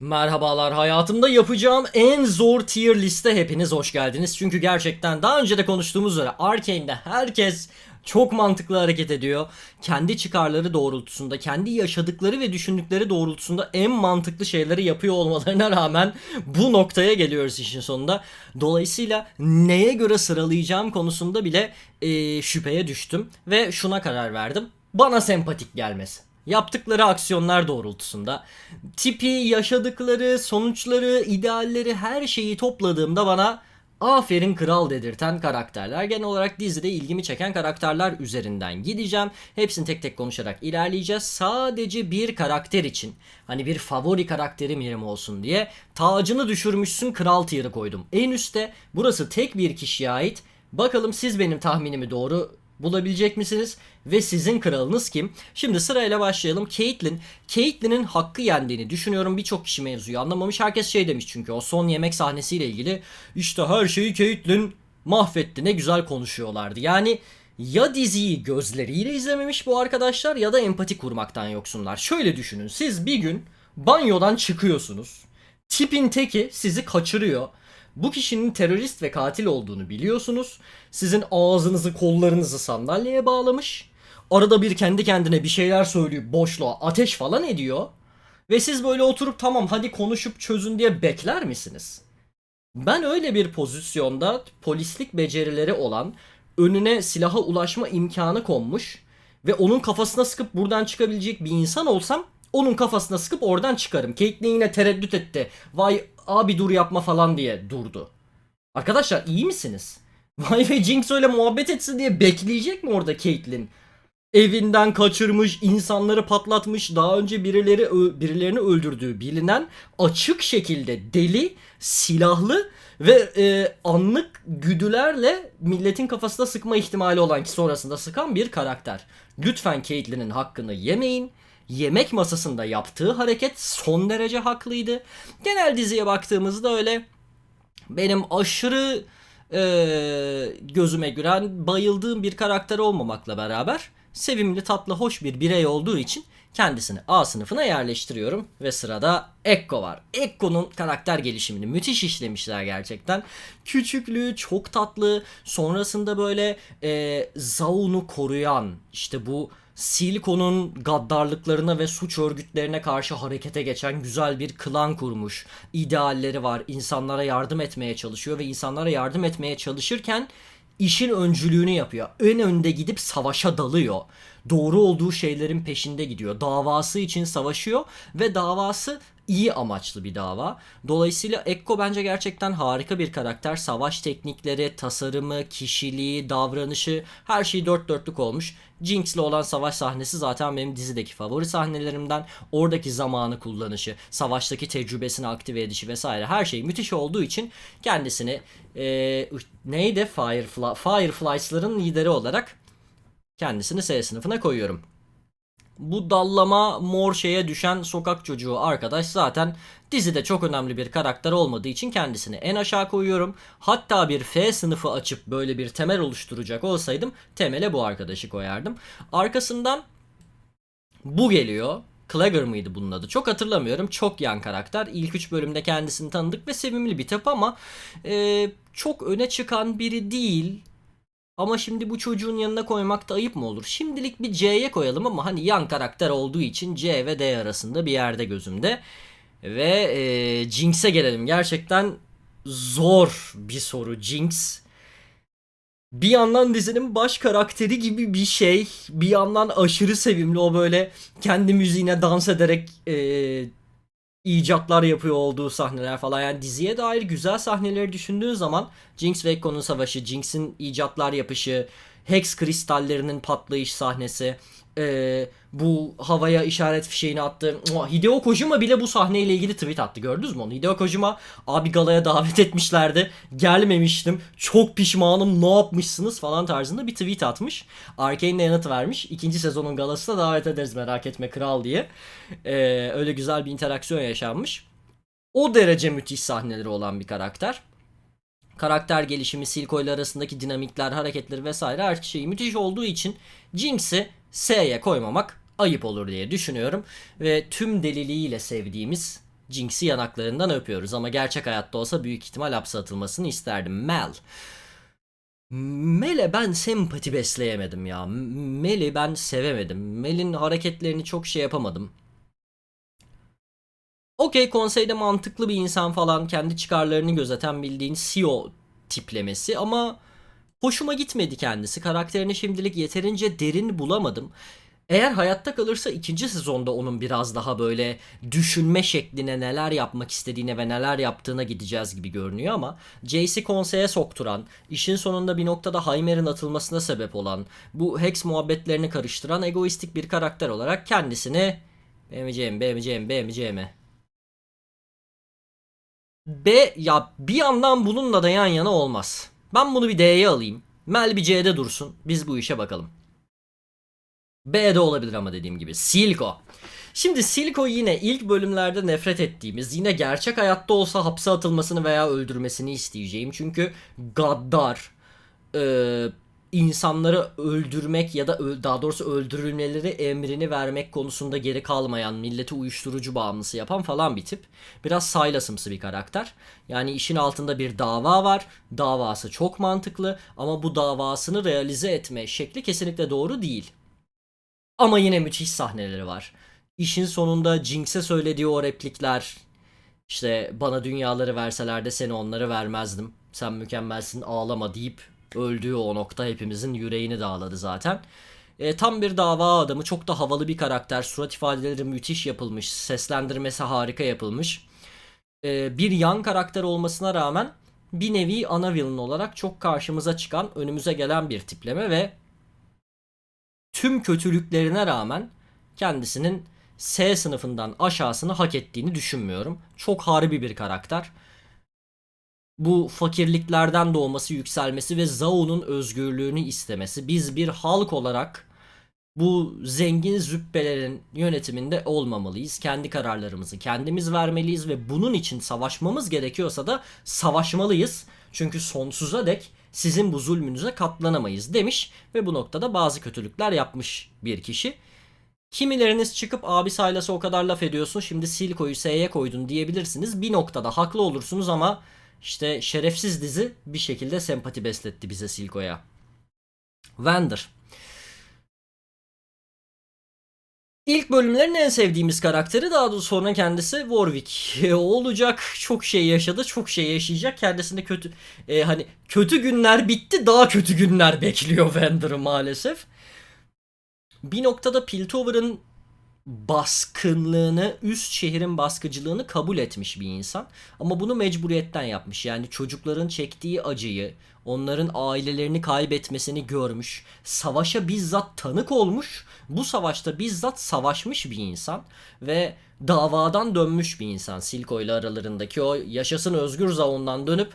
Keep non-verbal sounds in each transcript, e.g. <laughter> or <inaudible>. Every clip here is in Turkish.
Merhabalar hayatımda yapacağım en zor tier liste hepiniz hoş geldiniz. Çünkü gerçekten daha önce de konuştuğumuz üzere Arkane'de herkes çok mantıklı hareket ediyor. Kendi çıkarları doğrultusunda, kendi yaşadıkları ve düşündükleri doğrultusunda en mantıklı şeyleri yapıyor olmalarına rağmen bu noktaya geliyoruz işin sonunda. Dolayısıyla neye göre sıralayacağım konusunda bile eee, şüpheye düştüm ve şuna karar verdim. Bana sempatik gelmesi yaptıkları aksiyonlar doğrultusunda tipi, yaşadıkları, sonuçları, idealleri her şeyi topladığımda bana aferin kral dedirten karakterler. Genel olarak dizide ilgimi çeken karakterler üzerinden gideceğim. Hepsini tek tek konuşarak ilerleyeceğiz. Sadece bir karakter için hani bir favori karakterim yerim olsun diye tacını düşürmüşsün kral tier'ı koydum. En üstte burası tek bir kişiye ait. Bakalım siz benim tahminimi doğru bulabilecek misiniz? Ve sizin kralınız kim? Şimdi sırayla başlayalım. Caitlyn. Caitlyn'in hakkı yendiğini düşünüyorum. Birçok kişi mevzuyu anlamamış. Herkes şey demiş çünkü o son yemek sahnesiyle ilgili. İşte her şeyi Caitlyn mahvetti. Ne güzel konuşuyorlardı. Yani ya diziyi gözleriyle izlememiş bu arkadaşlar ya da empati kurmaktan yoksunlar. Şöyle düşünün. Siz bir gün banyodan çıkıyorsunuz. Tipin teki sizi kaçırıyor. Bu kişinin terörist ve katil olduğunu biliyorsunuz. Sizin ağzınızı kollarınızı sandalyeye bağlamış. Arada bir kendi kendine bir şeyler söyleyip boşluğa ateş falan ediyor. Ve siz böyle oturup tamam hadi konuşup çözün diye bekler misiniz? Ben öyle bir pozisyonda polislik becerileri olan önüne silaha ulaşma imkanı konmuş ve onun kafasına sıkıp buradan çıkabilecek bir insan olsam onun kafasına sıkıp oradan çıkarım. Caitlyn yine tereddüt etti. Vay abi dur yapma falan diye durdu. Arkadaşlar iyi misiniz? <laughs> Vay ve Jinx öyle muhabbet etsin diye bekleyecek mi orada Caitlyn? Evinden kaçırmış, insanları patlatmış, daha önce birileri birilerini öldürdüğü bilinen açık şekilde deli, silahlı ve e, anlık güdülerle milletin kafasına sıkma ihtimali olan ki sonrasında sıkan bir karakter. Lütfen Caitlyn'in hakkını yemeyin. Yemek masasında yaptığı hareket son derece haklıydı. Genel diziye baktığımızda öyle benim aşırı e, gözüme gülen bayıldığım bir karakter olmamakla beraber sevimli tatlı hoş bir birey olduğu için kendisini A sınıfına yerleştiriyorum ve sırada Ekko var. Ekko'nun karakter gelişimini müthiş işlemişler gerçekten. Küçüklüğü çok tatlı. Sonrasında böyle e, Zaun'u koruyan işte bu Siliko'nun gaddarlıklarına ve suç örgütlerine karşı harekete geçen güzel bir klan kurmuş. İdealleri var. İnsanlara yardım etmeye çalışıyor ve insanlara yardım etmeye çalışırken işin öncülüğünü yapıyor. En önde gidip savaşa dalıyor. Doğru olduğu şeylerin peşinde gidiyor. Davası için savaşıyor ve davası iyi amaçlı bir dava. Dolayısıyla Ekko bence gerçekten harika bir karakter. Savaş teknikleri, tasarımı, kişiliği, davranışı her şey dört dörtlük olmuş. Jinx'le olan savaş sahnesi zaten benim dizideki favori sahnelerimden. Oradaki zamanı kullanışı, savaştaki tecrübesini aktive edişi vesaire her şey müthiş olduğu için kendisini eee, neydi Firefly, Fireflies'ların lideri olarak kendisini S sınıfına koyuyorum bu dallama mor şeye düşen sokak çocuğu arkadaş zaten dizide çok önemli bir karakter olmadığı için kendisini en aşağı koyuyorum. Hatta bir F sınıfı açıp böyle bir temel oluşturacak olsaydım temele bu arkadaşı koyardım. Arkasından bu geliyor. Clagger mıydı bunun adı? Çok hatırlamıyorum. Çok yan karakter. İlk 3 bölümde kendisini tanıdık ve sevimli bir tip ama e, çok öne çıkan biri değil. Ama şimdi bu çocuğun yanına koymak da ayıp mı olur? Şimdilik bir C'ye koyalım ama hani yan karakter olduğu için C ve D arasında bir yerde gözümde. Ve e, Jinx'e gelelim. Gerçekten zor bir soru Jinx. Bir yandan dizinin baş karakteri gibi bir şey. Bir yandan aşırı sevimli o böyle kendi müziğine dans ederek e, icatlar yapıyor olduğu sahneler falan. Yani diziye dair güzel sahneleri düşündüğün zaman Jinx ve Ekko'nun savaşı, Jinx'in icatlar yapışı, Hex kristallerinin patlayış sahnesi, ee, bu havaya işaret fişeğini attı. Hideo Kojima bile bu sahneyle ilgili tweet attı. Gördünüz mü onu? Hideo Kojima abi galaya davet etmişlerdi. Gelmemiştim. Çok pişmanım. Ne yapmışsınız falan tarzında bir tweet atmış. Arkane de yanıt vermiş. İkinci sezonun galasına davet ederiz merak etme kral diye. Ee, öyle güzel bir interaksiyon yaşanmış. O derece müthiş sahneleri olan bir karakter. Karakter gelişimi, Silco ile arasındaki dinamikler, hareketleri vesaire her şey müthiş olduğu için Jinx'i S'ye koymamak ayıp olur diye düşünüyorum. Ve tüm deliliğiyle sevdiğimiz Jinx'i yanaklarından öpüyoruz ama gerçek hayatta olsa büyük ihtimal hapse atılmasını isterdim. Mel. Mel'e ben sempati besleyemedim ya. Mel'i ben sevemedim. Mel'in hareketlerini çok şey yapamadım. Okey konseyde mantıklı bir insan falan kendi çıkarlarını gözeten bildiğin CEO tiplemesi ama hoşuma gitmedi kendisi. Karakterini şimdilik yeterince derin bulamadım. Eğer hayatta kalırsa ikinci sezonda onun biraz daha böyle düşünme şekline neler yapmak istediğine ve neler yaptığına gideceğiz gibi görünüyor ama Jace'i konseye sokturan, işin sonunda bir noktada Heimer'in atılmasına sebep olan, bu Hex muhabbetlerini karıştıran egoistik bir karakter olarak kendisini beğeneceğim, beğeneceğim, beğeneceğim. B ya bir yandan bununla da yan yana olmaz. Ben bunu bir D'ye alayım. Mel bir C'de dursun. Biz bu işe bakalım. B'de olabilir ama dediğim gibi. Silco. Şimdi Silco yine ilk bölümlerde nefret ettiğimiz, yine gerçek hayatta olsa hapse atılmasını veya öldürmesini isteyeceğim. Çünkü gaddar, e, insanları öldürmek ya da daha doğrusu öldürülmeleri emrini vermek konusunda geri kalmayan, milleti uyuşturucu bağımlısı yapan falan bir tip. Biraz Silas'ımsı bir karakter. Yani işin altında bir dava var. Davası çok mantıklı ama bu davasını realize etme şekli kesinlikle doğru değil. Ama yine müthiş sahneleri var. İşin sonunda Jinx'e söylediği o replikler işte bana dünyaları verseler de seni onları vermezdim. Sen mükemmelsin ağlama deyip öldüğü o nokta hepimizin yüreğini dağladı zaten. E, tam bir dava adamı çok da havalı bir karakter. Surat ifadeleri müthiş yapılmış. Seslendirmesi harika yapılmış. E, bir yan karakter olmasına rağmen bir nevi ana villain olarak çok karşımıza çıkan önümüze gelen bir tipleme ve tüm kötülüklerine rağmen kendisinin S sınıfından aşağısını hak ettiğini düşünmüyorum. Çok harbi bir karakter. Bu fakirliklerden doğması, yükselmesi ve Zao'nun özgürlüğünü istemesi. Biz bir halk olarak bu zengin züppelerin yönetiminde olmamalıyız. Kendi kararlarımızı kendimiz vermeliyiz ve bunun için savaşmamız gerekiyorsa da savaşmalıyız. Çünkü sonsuza dek sizin bu zulmünüze katlanamayız demiş ve bu noktada bazı kötülükler yapmış bir kişi. Kimileriniz çıkıp abi Saylas'a o kadar laf ediyorsun şimdi Silco'yu S'ye koydun diyebilirsiniz. Bir noktada haklı olursunuz ama işte şerefsiz dizi bir şekilde sempati besletti bize Silco'ya. Vander. İlk bölümlerin en sevdiğimiz karakteri daha da sonra kendisi Warwick E, olacak çok şey yaşadı çok şey yaşayacak kendisinde kötü e, hani kötü günler bitti daha kötü günler bekliyor Vander'ı maalesef. Bir noktada Piltover'ın baskınlığını, üst şehrin baskıcılığını kabul etmiş bir insan. Ama bunu mecburiyetten yapmış. Yani çocukların çektiği acıyı, onların ailelerini kaybetmesini görmüş, savaşa bizzat tanık olmuş, bu savaşta bizzat savaşmış bir insan ve davadan dönmüş bir insan. Silco ile aralarındaki o yaşasın özgür zaundan dönüp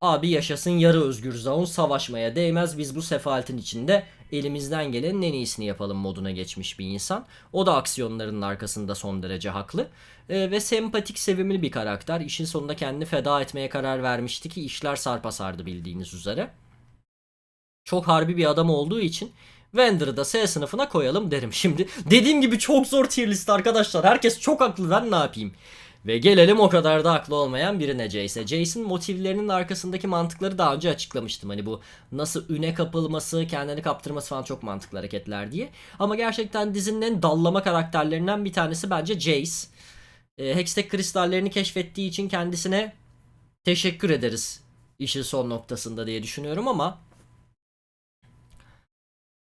Abi yaşasın yarı özgür zaun savaşmaya değmez biz bu sefaletin içinde elimizden gelenin en iyisini yapalım moduna geçmiş bir insan. O da aksiyonlarının arkasında son derece haklı. Ee, ve sempatik sevimli bir karakter. İşin sonunda kendini feda etmeye karar vermişti ki işler sarpa sardı bildiğiniz üzere. Çok harbi bir adam olduğu için Vander'ı da S sınıfına koyalım derim. <laughs> Şimdi dediğim gibi çok zor tier list arkadaşlar. Herkes çok haklı ben ne yapayım. Ve gelelim o kadar da haklı olmayan birine Jace'e. Jace'in motivlerinin arkasındaki mantıkları daha önce açıklamıştım. Hani bu nasıl üne kapılması, kendini kaptırması falan çok mantıklı hareketler diye. Ama gerçekten dizinin en dallama karakterlerinden bir tanesi bence Jace. E, Hextech kristallerini keşfettiği için kendisine teşekkür ederiz işin son noktasında diye düşünüyorum ama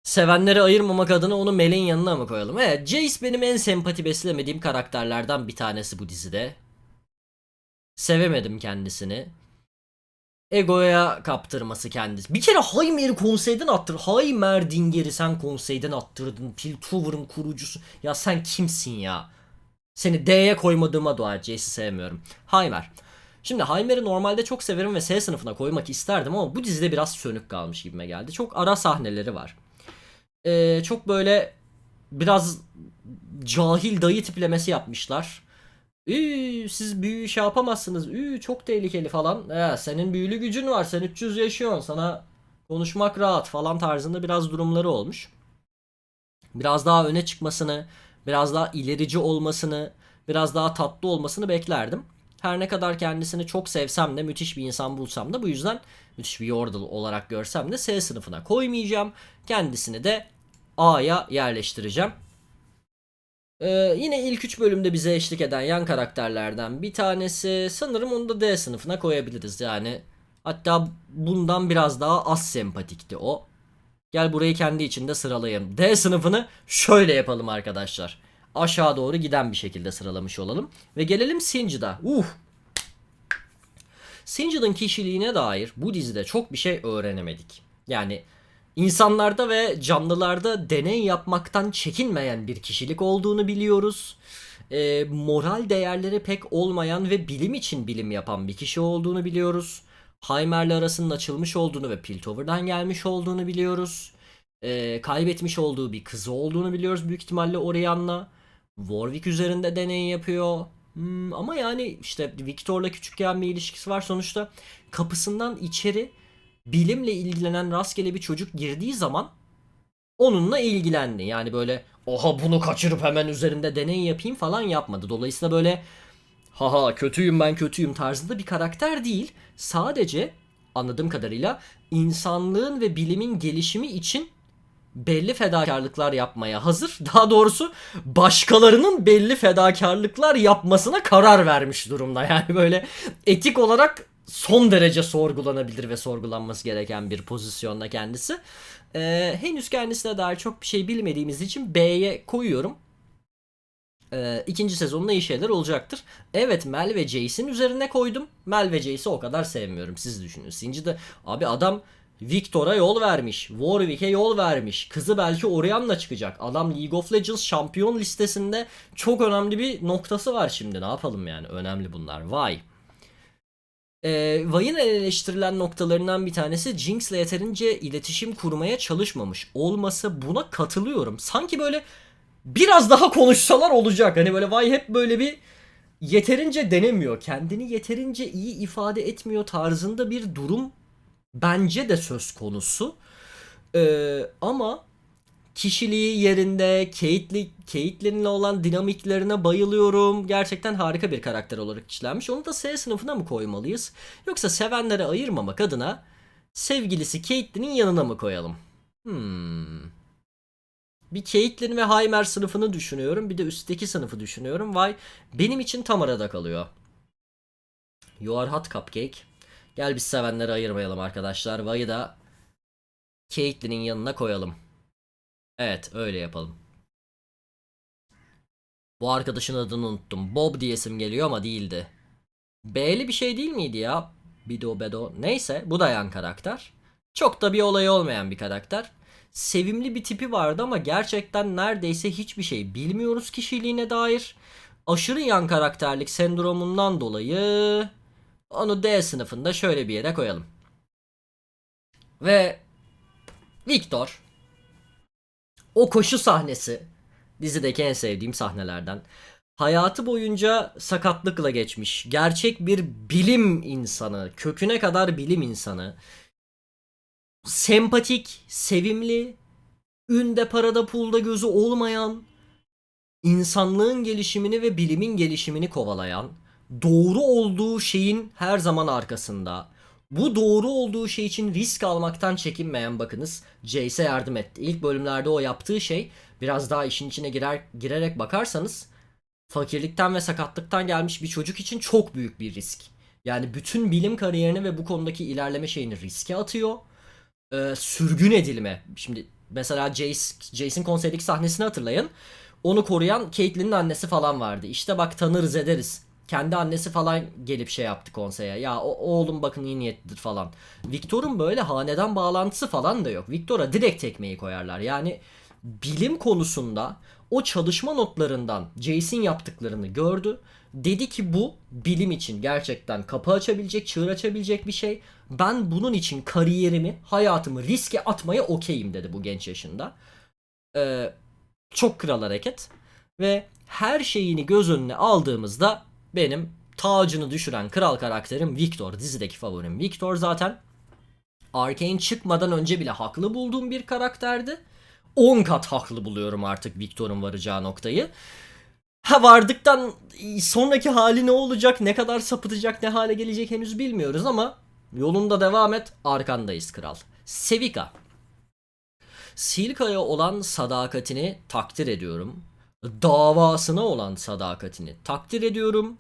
Sevenleri ayırmamak adına onu Mel'in yanına mı koyalım? Evet Jace benim en sempati beslemediğim karakterlerden bir tanesi bu dizide. Sevemedim kendisini. Egoya kaptırması kendisi. Bir kere Heimer'i konseyden attır. Heimerdinger'i sen konseyden attırdın. Piltover'ın kurucusu. Ya sen kimsin ya? Seni D'ye koymadığıma dua. Jace'i sevmiyorum. Heimer. Şimdi Heimer'i normalde çok severim ve S sınıfına koymak isterdim ama bu dizide biraz sönük kalmış gibime geldi. Çok ara sahneleri var e, çok böyle biraz cahil dayı tiplemesi yapmışlar. Üü, siz büyü şey yapamazsınız. Üü, çok tehlikeli falan. Ee, senin büyülü gücün var. Sen 300 yaşıyorsun. Sana konuşmak rahat falan tarzında biraz durumları olmuş. Biraz daha öne çıkmasını, biraz daha ilerici olmasını, biraz daha tatlı olmasını beklerdim. Her ne kadar kendisini çok sevsem de müthiş bir insan bulsam da bu yüzden müthiş bir Yordle olarak görsem de S sınıfına koymayacağım. Kendisini de A'ya yerleştireceğim. Ee, yine ilk 3 bölümde bize eşlik eden yan karakterlerden bir tanesi sanırım onu da D sınıfına koyabiliriz yani. Hatta bundan biraz daha az sempatikti o. Gel burayı kendi içinde sıralayalım. D sınıfını şöyle yapalım arkadaşlar. Aşağı doğru giden bir şekilde sıralamış olalım. Ve gelelim Singe'da. Uh. Singe'ın kişiliğine dair bu dizide çok bir şey öğrenemedik. Yani insanlarda ve canlılarda deney yapmaktan çekinmeyen bir kişilik olduğunu biliyoruz. Ee, moral değerleri pek olmayan ve bilim için bilim yapan bir kişi olduğunu biliyoruz. Heimer'le arasının açılmış olduğunu ve Piltover'dan gelmiş olduğunu biliyoruz. Ee, kaybetmiş olduğu bir kızı olduğunu biliyoruz büyük ihtimalle Orianna. Warwick üzerinde deney yapıyor. Hmm, ama yani işte Victor'la küçükken bir ilişkisi var sonuçta. Kapısından içeri bilimle ilgilenen rastgele bir çocuk girdiği zaman onunla ilgilendi. Yani böyle oha bunu kaçırıp hemen üzerinde deney yapayım falan yapmadı. Dolayısıyla böyle haha kötüyüm ben kötüyüm tarzında bir karakter değil. Sadece anladığım kadarıyla insanlığın ve bilimin gelişimi için belli fedakarlıklar yapmaya hazır. <laughs> Daha doğrusu başkalarının belli fedakarlıklar yapmasına karar vermiş durumda. <laughs> Yani böyle etik olarak son derece sorgulanabilir ve sorgulanması gereken bir pozisyonda kendisi. Ee, henüz kendisine dair çok bir şey bilmediğimiz için B'ye koyuyorum. Ee, ikinci sezonunda iyi şeyler olacaktır. Evet Mel ve Jace'in üzerine koydum. Mel ve Jace'i o kadar sevmiyorum. Siz düşünün. Sinci de abi adam Victor'a yol vermiş. Warwick'e yol vermiş. Kızı belki Orianna çıkacak. Adam League of Legends şampiyon listesinde çok önemli bir noktası var şimdi. Ne yapalım yani? Önemli bunlar. Vay. Ee, Vay'ın eleştirilen noktalarından bir tanesi Jinx'le yeterince iletişim kurmaya çalışmamış olması buna katılıyorum. Sanki böyle biraz daha konuşsalar olacak. Hani böyle Vay hep böyle bir yeterince denemiyor. Kendini yeterince iyi ifade etmiyor tarzında bir durum bence de söz konusu. Ee, ama kişiliği yerinde, Caitlyn, Caitlyn'le olan dinamiklerine bayılıyorum. Gerçekten harika bir karakter olarak işlenmiş. Onu da S sınıfına mı koymalıyız? Yoksa sevenlere ayırmamak adına sevgilisi Caitlyn'in yanına mı koyalım? Hmm. Bir Caitlyn ve Heimer sınıfını düşünüyorum. Bir de üstteki sınıfı düşünüyorum. Vay benim için tam arada kalıyor. You are hot cupcake. Gel biz sevenleri ayırmayalım arkadaşlar. Vay'ı da Caitlyn'in yanına koyalım. Evet öyle yapalım. Bu arkadaşın adını unuttum. Bob diyesim geliyor ama değildi. B'li bir şey değil miydi ya? Bido Bedo. Neyse bu da yan karakter. Çok da bir olayı olmayan bir karakter. Sevimli bir tipi vardı ama gerçekten neredeyse hiçbir şey bilmiyoruz kişiliğine dair. Aşırı yan karakterlik sendromundan dolayı onu D sınıfında şöyle bir yere koyalım. Ve Victor o koşu sahnesi dizideki en sevdiğim sahnelerden. Hayatı boyunca sakatlıkla geçmiş. Gerçek bir bilim insanı, köküne kadar bilim insanı. Sempatik, sevimli, ünde parada pulda gözü olmayan, insanlığın gelişimini ve bilimin gelişimini kovalayan, doğru olduğu şeyin her zaman arkasında. Bu doğru olduğu şey için risk almaktan çekinmeyen bakınız Jace'e yardım etti. İlk bölümlerde o yaptığı şey biraz daha işin içine girer girerek bakarsanız fakirlikten ve sakatlıktan gelmiş bir çocuk için çok büyük bir risk. Yani bütün bilim kariyerini ve bu konudaki ilerleme şeyini riske atıyor. Ee, sürgün edilme. Şimdi mesela Jace, Jace'in konseydeki sahnesini hatırlayın. Onu koruyan Caitlyn'in annesi falan vardı. İşte bak tanırız ederiz kendi annesi falan gelip şey yaptı konseye. Ya o, oğlum bakın iyi niyetlidir falan. Victor'un böyle hanedan bağlantısı falan da yok. Victor'a direkt tekmeyi koyarlar. Yani bilim konusunda o çalışma notlarından Jace'in yaptıklarını gördü. Dedi ki bu bilim için gerçekten kapı açabilecek, çığır açabilecek bir şey. Ben bunun için kariyerimi, hayatımı riske atmaya okeyim dedi bu genç yaşında. Ee, çok kral hareket. Ve her şeyini göz önüne aldığımızda benim tacını düşüren kral karakterim Victor. Dizideki favorim Victor zaten. Arkane çıkmadan önce bile haklı bulduğum bir karakterdi. 10 kat haklı buluyorum artık Victor'un varacağı noktayı. Ha vardıktan sonraki hali ne olacak, ne kadar sapıtacak, ne hale gelecek henüz bilmiyoruz ama yolunda devam et, arkandayız kral. Sevika. Silka'ya olan sadakatini takdir ediyorum. Davasına olan sadakatini takdir ediyorum.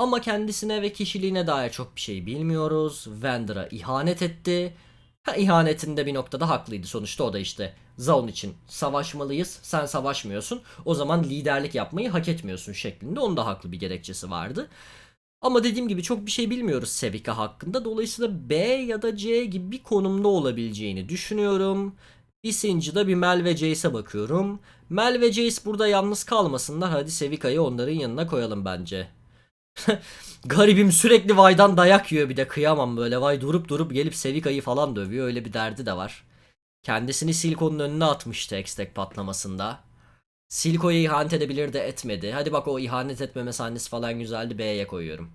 Ama kendisine ve kişiliğine dair çok bir şey bilmiyoruz. Vander'a ihanet etti. Ha ihanetinde bir noktada haklıydı sonuçta o da işte Zaun için savaşmalıyız sen savaşmıyorsun o zaman liderlik yapmayı hak etmiyorsun şeklinde onun da haklı bir gerekçesi vardı. Ama dediğim gibi çok bir şey bilmiyoruz Sevika hakkında dolayısıyla B ya da C gibi bir konumda olabileceğini düşünüyorum. Singe'da bir Mel ve Jace'e bakıyorum. Mel ve Jace burada yalnız kalmasınlar hadi Sevika'yı onların yanına koyalım bence. <laughs> Garibim sürekli Vay'dan dayak yiyor bir de kıyamam böyle. Vay durup durup gelip Sevika'yı falan dövüyor. Öyle bir derdi de var. Kendisini Silco'nun önüne atmıştı Hextech patlamasında. Silco'yu ihanet edebilir de etmedi. Hadi bak o ihanet etmeme sahnesi falan güzeldi. B'ye koyuyorum.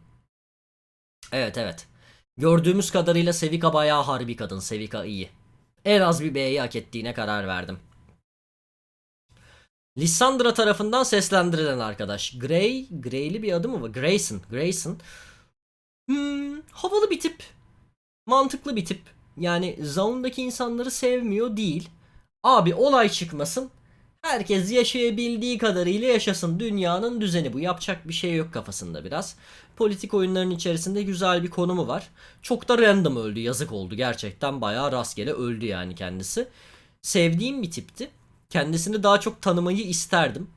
Evet evet. Gördüğümüz kadarıyla Sevika bayağı harbi kadın. Sevika iyi. En az bir B'yi hak ettiğine karar verdim. Lissandra tarafından seslendirilen arkadaş. Grey, Grey'li bir adı mı var? Grayson, Grayson. Hmm, havalı bir tip. Mantıklı bir tip. Yani Zaun'daki insanları sevmiyor değil. Abi olay çıkmasın. Herkes yaşayabildiği kadarıyla yaşasın. Dünyanın düzeni bu. Yapacak bir şey yok kafasında biraz. Politik oyunların içerisinde güzel bir konumu var. Çok da random öldü. Yazık oldu. Gerçekten bayağı rastgele öldü yani kendisi. Sevdiğim bir tipti. Kendisini daha çok tanımayı isterdim.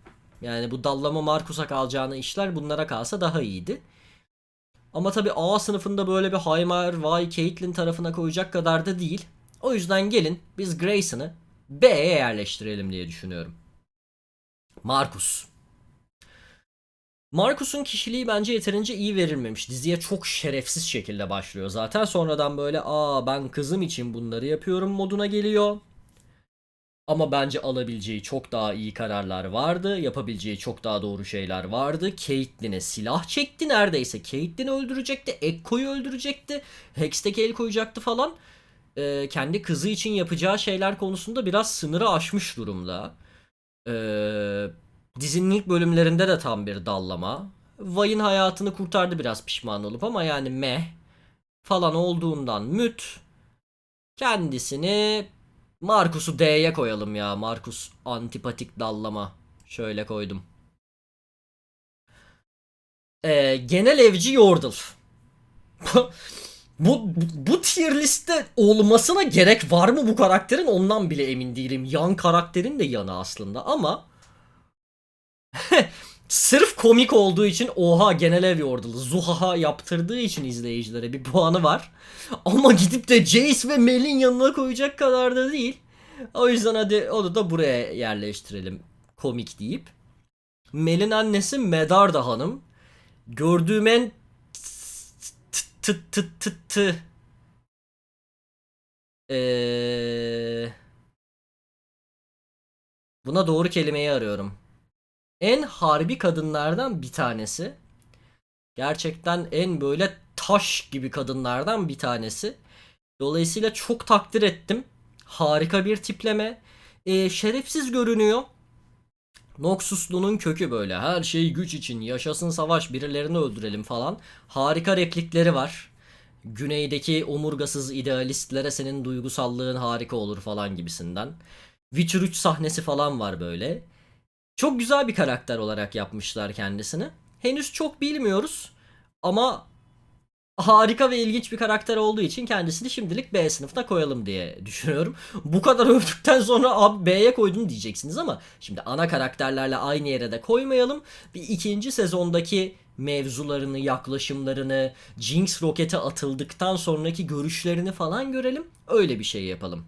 Yani bu dallama Markus'a kalacağını işler bunlara kalsa daha iyiydi. Ama tabi A sınıfında böyle bir Heimer, Vay, Caitlyn tarafına koyacak kadar da değil. O yüzden gelin biz Grayson'ı B'ye yerleştirelim diye düşünüyorum. Markus. Markus'un kişiliği bence yeterince iyi verilmemiş. Diziye çok şerefsiz şekilde başlıyor zaten. Sonradan böyle aa ben kızım için bunları yapıyorum moduna geliyor. Ama bence alabileceği çok daha iyi kararlar vardı. Yapabileceği çok daha doğru şeyler vardı. Caitlyn'e silah çekti neredeyse. Caitlyn'i öldürecekti. Ekko'yu öldürecekti. Hextech'e el koyacaktı falan. Ee, kendi kızı için yapacağı şeyler konusunda biraz sınırı aşmış durumda. Ee, dizinin ilk bölümlerinde de tam bir dallama. Vay'ın hayatını kurtardı biraz pişman olup ama yani meh falan olduğundan müt kendisini Markus'u D'ye koyalım ya. Markus antipatik dallama. Şöyle koydum. Ee, genel evci Yordle. <laughs> bu, bu, tier liste olmasına gerek var mı bu karakterin ondan bile emin değilim. Yan karakterin de yanı aslında ama <laughs> sırf komik olduğu için oha genel ev Yordle zuhaha yaptırdığı için izleyicilere bir puanı var. Ama gidip de Jace ve Mel'in yanına koyacak kadar da değil. O yüzden hadi onu da buraya yerleştirelim. Komik deyip. Mel'in annesi Medarda Hanım. Gördüğüm en tıt tıt tıt tı. Ee, buna doğru kelimeyi arıyorum. En harbi kadınlardan bir tanesi. Gerçekten en böyle taş gibi kadınlardan bir tanesi. Dolayısıyla çok takdir ettim. Harika bir tipleme. Ee, şerefsiz görünüyor. Noxuslu'nun kökü böyle. Her şey güç için. Yaşasın savaş. Birilerini öldürelim falan. Harika replikleri var. Güneydeki omurgasız idealistlere senin duygusallığın harika olur falan gibisinden. Witcher 3 sahnesi falan var böyle. Çok güzel bir karakter olarak yapmışlar kendisini. Henüz çok bilmiyoruz ama harika ve ilginç bir karakter olduğu için kendisini şimdilik B sınıfına koyalım diye <laughs> düşünüyorum. Bu kadar övdükten sonra B'ye koydum diyeceksiniz ama şimdi ana karakterlerle aynı yere de koymayalım. Bir ikinci sezondaki mevzularını, yaklaşımlarını, Jinx rokete atıldıktan sonraki görüşlerini falan görelim. Öyle bir şey yapalım.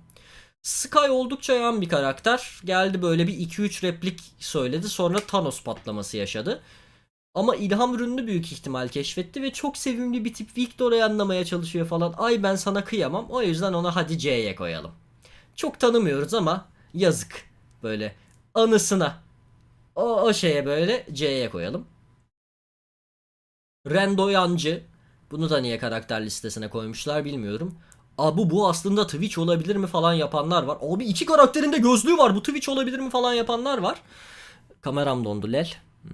Sky oldukça yan bir karakter. Geldi böyle bir 2-3 replik söyledi. Sonra Thanos patlaması yaşadı. Ama ilham ürününü büyük ihtimal keşfetti ve çok sevimli bir tip Victor'u anlamaya çalışıyor falan. Ay ben sana kıyamam. O yüzden ona hadi C'ye koyalım. Çok tanımıyoruz ama yazık. Böyle anısına. O, o şeye böyle C'ye koyalım. Rendo Yancı. Bunu da niye karakter listesine koymuşlar bilmiyorum. Abi bu aslında Twitch olabilir mi falan yapanlar var. Abi iki karakterinde gözlüğü var. Bu Twitch olabilir mi falan yapanlar var. Kameram dondu lel. Hmm,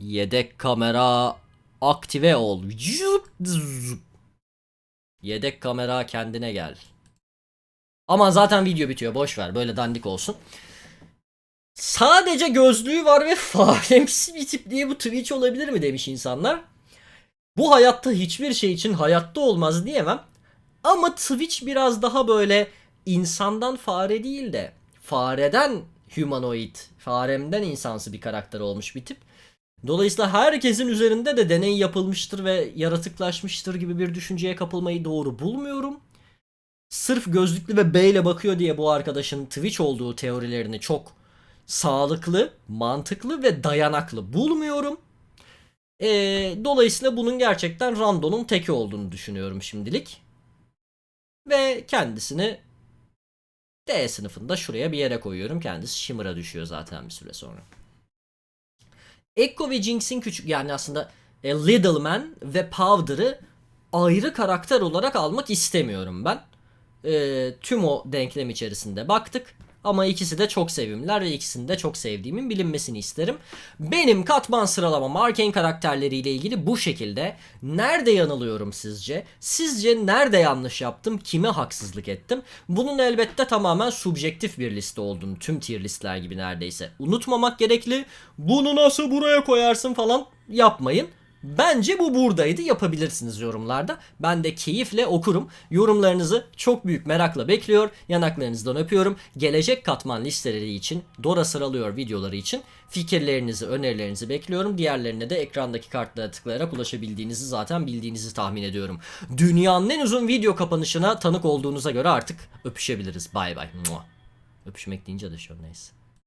Yedek kamera aktive ol. Yedek kamera kendine gel. Ama zaten video bitiyor boş ver böyle dandik olsun. Sadece gözlüğü var ve <laughs> faremsi bir tip diye bu Twitch olabilir mi demiş insanlar. Bu hayatta hiçbir şey için hayatta olmaz diyemem. Ama Twitch biraz daha böyle insandan fare değil de fareden humanoid, faremden insansı bir karakter olmuş bir tip. Dolayısıyla herkesin üzerinde de deney yapılmıştır ve yaratıklaşmıştır gibi bir düşünceye kapılmayı doğru bulmuyorum. Sırf gözlüklü ve B ile bakıyor diye bu arkadaşın Twitch olduğu teorilerini çok sağlıklı, mantıklı ve dayanaklı bulmuyorum. Ee, dolayısıyla bunun gerçekten randonun teki olduğunu düşünüyorum şimdilik. Ve kendisini D sınıfında şuraya bir yere koyuyorum. Kendisi Shimmer'a düşüyor zaten bir süre sonra. Echo ve Jinx'in küçük yani aslında e, Little Man ve Powder'ı ayrı karakter olarak almak istemiyorum ben. E, tüm o denklem içerisinde baktık. Ama ikisi de çok sevimliler ve ikisini de çok sevdiğimin bilinmesini isterim. Benim katman sıralamam Arcane karakterleriyle ilgili bu şekilde. Nerede yanılıyorum sizce? Sizce nerede yanlış yaptım? Kime haksızlık ettim? Bunun elbette tamamen subjektif bir liste olduğunu tüm tier listler gibi neredeyse. Unutmamak gerekli. Bunu nasıl buraya koyarsın falan yapmayın. Bence bu buradaydı yapabilirsiniz yorumlarda. Ben de keyifle okurum. Yorumlarınızı çok büyük merakla bekliyor. Yanaklarınızdan öpüyorum. Gelecek katman listeleri için, Dora sıralıyor videoları için fikirlerinizi, önerilerinizi bekliyorum. Diğerlerine de ekrandaki kartlara tıklayarak ulaşabildiğinizi zaten bildiğinizi tahmin ediyorum. Dünyanın en uzun video kapanışına tanık olduğunuza göre artık öpüşebiliriz. Bay bay. Öpüşmek deyince de şu neyse.